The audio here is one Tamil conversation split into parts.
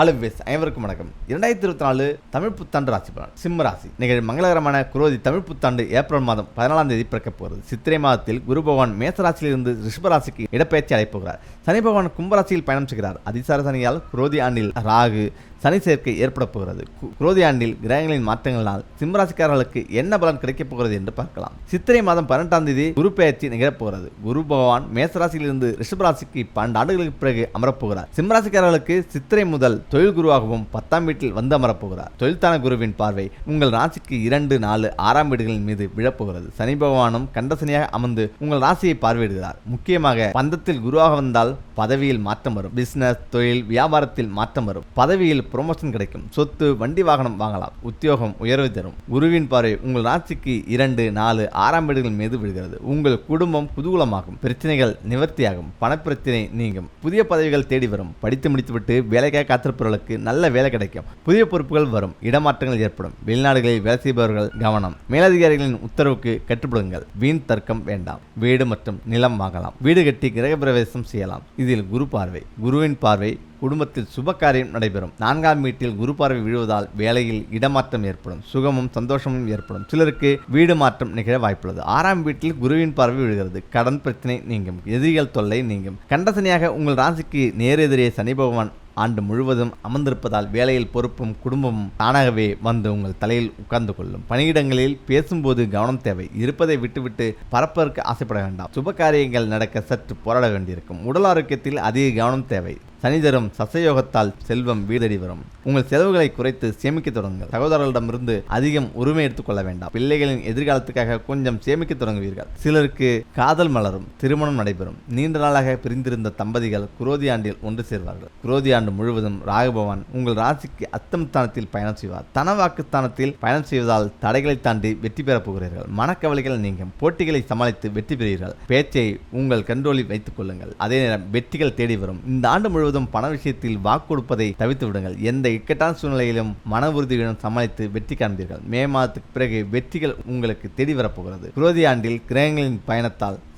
ஹலோ விஸ் அனைவருக்கும் வணக்கம். இரண்டாயிரத்தி இருபத்தி நாலு தமிழ் புத்தாண்டு ராசி பலன் சிம்ம ராசி. நிகழ் மங்களகரமான குரோதி தமிழ் புத்தாண்டு ஏப்ரல் மாதம் பதினாலாம் தேதி பிறக்கப் போகிறது. சித்திரை மாதத்தில் குரு பகவான் மேச ராசியிலிருந்து ரிஷப ராசிக்கு இடப்பெயர்ச்சி அடைப்போகிறார் சனி பகவான் கும்பராசியில் பயணம் செய்கிறார். அதிசார சனியால் குரோதி ஆண்டில் ராகு சனி சேர்க்கை ஏற்பட போகிறது. கு- குரோதி ஆண்டில் கிரகங்களின் மாற்றங்களால் சிம்மராசிக்காரர்களுக்கு என்ன பலன் கிடைக்கப் போகிறது என்று பார்க்கலாம். சித்திரை மாதம் பன்னெண்டாம் தேதி குரு பெயர்ச்சி நிகழப்போகிறது குரு பகவான் மேசராசியிலிருந்து ரிஷபராசிக்கு பன்னெண்டு ஆண்டுகளுக்கு பிறகு அமரப்போகிறார் சிம்மராசிக்காரர்களுக்கு சித்திரை முதல் தொழில் குருவாகவும் பத்தாம் வீட்டில் வந்து அமரப்போகிறார் தொழில்தான குருவின் பார்வை உங்கள் ராசிக்கு இரண்டு நாலு ஆறாம் வீடுகளின் மீது விழப்போகிறது சனி பகவானும் கண்டசனியாக அமர்ந்து உங்கள் ராசியை பார்வையிடுகிறார். முக்கியமாக பந்தத்தில் குருவாக வந்தால் பதவியில் மாற்றம் வரும். பிசினஸ் தொழில் வியாபாரத்தில் மாற்றம் வரும். பதவியில் ப்ரொமோஷன் கிடைக்கும். சொத்து வண்டி வாகனம் வாங்கலாம். உத்தியோகம் உயர்வு தரும். குருவின் பார்வை உங்கள் ராசிக்கு இரண்டு நாலு ஆறாம் வீடுகள் மீது விழுகிறது. உங்கள் குடும்பம் குதூகலமாகும். பிரச்சனைகள் நிவர்த்தியாகும். பணப்பிரச்சனை நீங்கும். புதிய பதவிகள் தேடி வரும். படித்து முடித்துவிட்டு வேலைக்காக காத்திருப்பவர்களுக்கு நல்ல வேலை கிடைக்கும். புதிய பொறுப்புகள் வரும். இடமாற்றங்கள் ஏற்படும். வெளிநாடுகளில் வேலை செய்பவர்கள் கவனம். மேலதிகாரிகளின் உத்தரவுக்கு கட்டுப்படுங்கள். வீண் தர்க்கம் வேண்டாம். வீடு மற்றும் நிலம் வாங்கலாம். வீடு கட்டி கிரக பிரவேசம் செய்யலாம். இதில் குரு பார்வை. குருவின் பார்வை குடும்பத்தில் சுப காரியம் நடைபெறும். நான்காம் வீட்டில் குரு பார்வை விழுவதால் வேலையில் இடமாற்றம் ஏற்படும். சுகமும் சந்தோஷமும் ஏற்படும். சிலருக்கு வீடு மாற்றம் நிகழ வாய்ப்புள்ளது. ஆறாம் வீட்டில் குருவின் பார்வை விழுகிறது. கடன் பிரச்சனை நீங்கும். எதிரிகள் தொல்லை நீங்கும். கண்டசனியாக உங்கள் ராசிக்கு நேரெதிரே சனி பகவான் ஆண்டு முழுவதும் அமர்ந்திருப்பதால் வேலையில் பொறுப்பும் குடும்பமும் தானாகவே வந்து உங்கள் தலையில் உட்கார்ந்து கொள்ளும். பணியிடங்களில் பேசும்போது கவனம் தேவை. இருப்பதை விட்டுவிட்டு பரப்பதற்கு ஆசைப்பட வேண்டாம். சுப காரியங்கள் நடக்க சற்று போராட வேண்டியிருக்கும். உடல் ஆரோக்கியத்தில் அதிக கவனம் தேவை. சனி தரும் சசயோகத்தால் செல்வம் வீடடி வரும் உங்கள் செலவுகளை குறைத்து சேமிக்க தொடங்குங்கள். சகோதரர்களிடமிருந்து அதிகம் உரிமை எடுத்துக்கொள்ள வேண்டாம். பிள்ளைகளின் எதிர்காலத்துக்காக கொஞ்சம் சேமிக்க தொடங்குவீர்கள். சிலருக்கு காதல் மலரும் திருமணம் நடைபெறும். நீண்ட நாளாக பிரிந்திருந்த தம்பதிகள் குரோதி ஆண்டில் ஒன்று சேர்வார்கள். குரோதி ஆண்டு முழுவதும் ராகபவான் உங்கள் ராசிக்கு அத்தம் ஸ்தானத்தில் பயணம் செய்வார். தனவாக்கு ஸ்தானத்தில் பயணம் செய்வதால் தடைகளை தாண்டி வெற்றி பெறப் போகிறீர்கள். மனக்கவலைகள் நீங்கும். போட்டிகளை சமாளித்து வெற்றி பெறுவீர்கள். பேச்சை உங்கள் கண்ட்ரோலில் வைத்துக் கொள்ளுங்கள். அதே நேரம் வெற்றிகள் தேடி வரும் இந்த ஆண்டு முழுவதும் பண விஷயத்தில் வாக்கொடுப்பதை தவித்து விடுங்கள். எந்த இக்கட்டான சூழ்நிலையிலும் மன உறுதியுடன் சமாளித்து வெற்றி காண்பீர்கள். மே மாதத்துக்கு பிறகு வெற்றிகள் உங்களுக்கு தேடி வரப்போகிறது. குரோதி ஆண்டில் கிரகங்களின் பயணத்தால்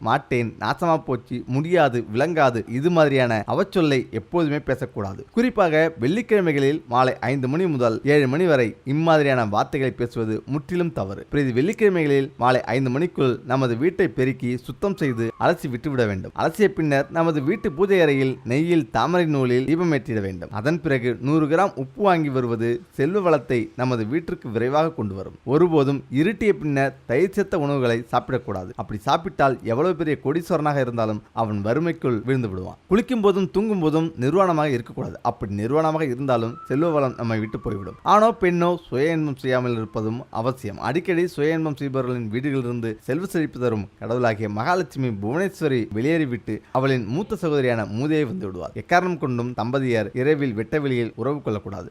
மாட்டேன் நாசமா போச்சு முடியாது விளங்காது இது மாதிரியான அவச்சொல்லை எப்போதுமே பேசக்கூடாது. குறிப்பாக வெள்ளிக்கிழமைகளில் மாலை ஐந்து மணி முதல் ஏழு மணி வரை இம்மாதிரியான வார்த்தைகளை பேசுவது முற்றிலும் தவறு. பிரதி வெள்ளிக்கிழமைகளில் மாலை ஐந்து மணிக்குள் நமது வீட்டை பெருக்கி சுத்தம் செய்து அலசி விட்டுவிட வேண்டும். அலசிய பின்னர் நமது வீட்டு பூஜை அறையில் நெய்யில் தாமரை நூலில் தீபமேற்றிட வேண்டும். அதன் பிறகு நூறு கிராம் உப்பு வாங்கி வருவது செல்வ வளத்தை நமது வீட்டிற்கு விரைவாக கொண்டு வரும். ஒருபோதும் இருட்டிய பின்னர் தயிர் சேர்த்த உணவுகளை சாப்பிடக்கூடாது. அப்படி சாப்பிட்டால் எவ்வளவு பெரிய கோடீஸ்வரனாக இருந்தாலும் அவன் வறுமைக்குள் விழுந்து விடுவான். குளிக்கும் போதும் தூங்கும் போதும் நிர்வாணமாக இருக்கக்கூடாது. அப்படி நிர்வாணமாக இருந்தாலும் செல்வ வளம் நம்மை விட்டு போய்விடும். ஆணோ பெண்ணோ சுய இன்பம் செய்யாமல் இருப்பதும் அவசியம். அடிக்கடி சுய இன்பம் செய்பவர்களின் வீடுகளிலிருந்து செல்வ செழிப்பு தரும் கடவுளாகிய மகாலட்சுமி புவனேஸ்வரி வெளியேறிவிட்டு அவளின் மூத்த சகோதரியான மூதையை வந்து விடுவார். எக்காரணம் கொண்டும் தம்பதியர் இரவில் வெட்ட வெளியில் உறவு கொள்ளக்கூடாது.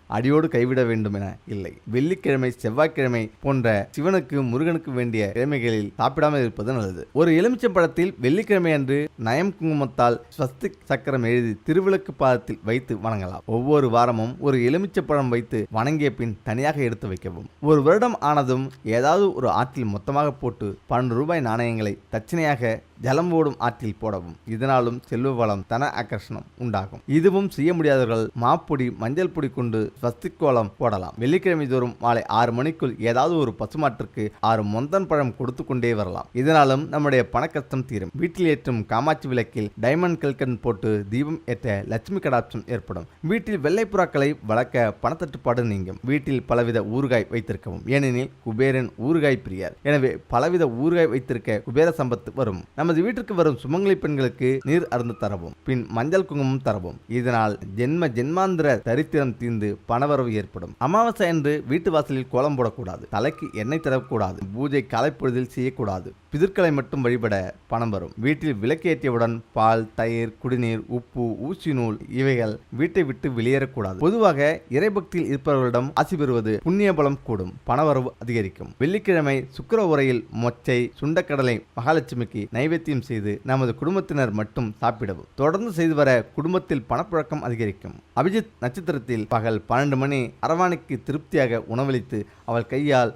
அடியோடு கைவிட வேண்டும் என இல்லை. வெள்ளிக்கிழமை செவ்வாய்க்கிழமை போன்ற சிவனுக்கு முருகனுக்கு வேண்டிய கிழமைகளில் சாப்பிடாமல் இருப்பது நல்லது. ஒரு எலுமிச்சம் பழத்தில் வெள்ளிக்கிழமை அன்று நயம் குங்குமத்தால் ஸ்வஸ்திக் சக்கரம் எழுதி திருவிளக்கு பாதத்தில் வைத்து வணங்கலாம். ஒவ்வொரு வாரமும் ஒரு எலுமிச்சை பழம் வைத்து வணங்கிய பின் தனியாக எடுத்து வைக்கவும். ஒரு வருடம் ஆனதும் ஏதாவது ஒரு ஆற்றில் மொத்தமாக போட்டு பன்னெண்டு ரூபாய் நாணயங்களை தட்சணையாக ஜலம் ஓடும் ஆற்றில் போடவும். இதனாலும் செல்வ வளம் தன ஆகர்ஷணம் உண்டாகும். இதுவும் செய்ய முடியாதவர்கள் மாப்பொடி மஞ்சள் பொடி கொண்டு ஸ்வஸ்திக்கோலம் போடலாம். வெள்ளிக்கிழமை தோறும் மாலை ஆறு மணிக்குள் ஏதாவது ஒரு பசுமாட்டிற்கு ஆறு மொந்தன் பழம் கொடுத்து கொண்டே வரலாம். இதனாலும் நம்முடைய பணக்கஷ்டம் தீரும். வீட்டில் ஏற்றும் காமாட்சி விளக்கில் டைமண்ட் கல்கன் போட்டு தீபம் ஏற்ற லட்சுமி கடாட்சம் ஏற்படும். வீட்டில் வெள்ளை புறாக்களை வளர்க்க பணத்தட்டுப்பாடு நீங்கும். வீட்டில் பலவித ஊறுகாய் வைத்திருக்கவும். ஏனெனில் குபேரன் ஊறுகாய் பிரியர். எனவே பலவித ஊறுகாய் வைத்திருக்க குபேர சம்பத்து வரும். நமது வீட்டிற்கு வரும் சுமங்கலி பெண்களுக்கு நீர் அருந்து தரவும் பின் மஞ்சள் குங்குமம் தரவும். இதனால் ஜென்ம ஜென்மாந்திர தரித்திரம் தீர்ந்து பணவரவு ஏற்படும். அமாவாசை அன்று வீட்டு வாசலில் கோலம் போடக்கூடாது. தலைக்கு எண்ணெய் தரக்கூடாது பூஜை காலைப்பொழுதில் செய்யக்கூடாது. பிதற்களை மட்டும் வழிபட பணம் வரும். வீட்டில் விளக்கேற்றியவுடன் பால் தயிர் குடிநீர் உப்பு ஊசி நூல் இவைகள் வீட்டை விட்டு வெளியேறக்கூடாது. பொதுவாக இறைபக்தியில் இருப்பவர்களிடம் ஆசி பெறுவது புண்ணிய பலம் கூடும். பணவரவு அதிகரிக்கும். வெள்ளிக்கிழமை சுக்கிர உரையில் மொச்சை சுண்டக்கடலை மகாலட்சுமிக்கு நைவேத்தியம் செய்து நமது குடும்பத்தினர் மட்டும் சாப்பிடவும். தொடர்ந்து செய்து வர குடும்பத்தில் பணப்புழக்கம் அதிகரிக்கும். அபிஜித் நட்சத்திரத்தில் பகல் பன்னெண்டு மணி அரவானைக்கு திருப்தியாக உணவளித்து அவள் கையால்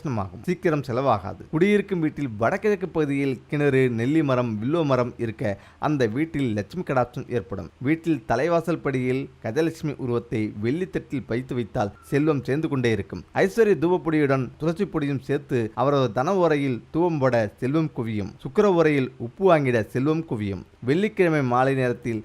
பிரயோசனமாகும் சீக்கிரம் செலவாகாது. குடியிருக்கும் வீட்டில் வடகிழக்கு பகுதியில் கிணறு நெல்லி மரம் வில்லோ மரம் இருக்க அந்த வீட்டில் லட்சுமி கடாட்சம் ஏற்படும். வீட்டில் தலைவாசல் படியில் கஜலட்சுமி உருவத்தை வெள்ளித்தட்டில் பைத்து வைத்தால் செல்வம் சேர்ந்து கொண்டே இருக்கும். ஐஸ்வர்ய தூவப்பொடியுடன் துளசி பொடியும் சேர்த்து அவரது தன உரையில் தூவம் போட செல்வம் குவியும். சுக்கர உரையில் உப்பு வாங்கிட செல்வம் குவியும். வெள்ளிக்கிழமை மாலை நேரத்தில்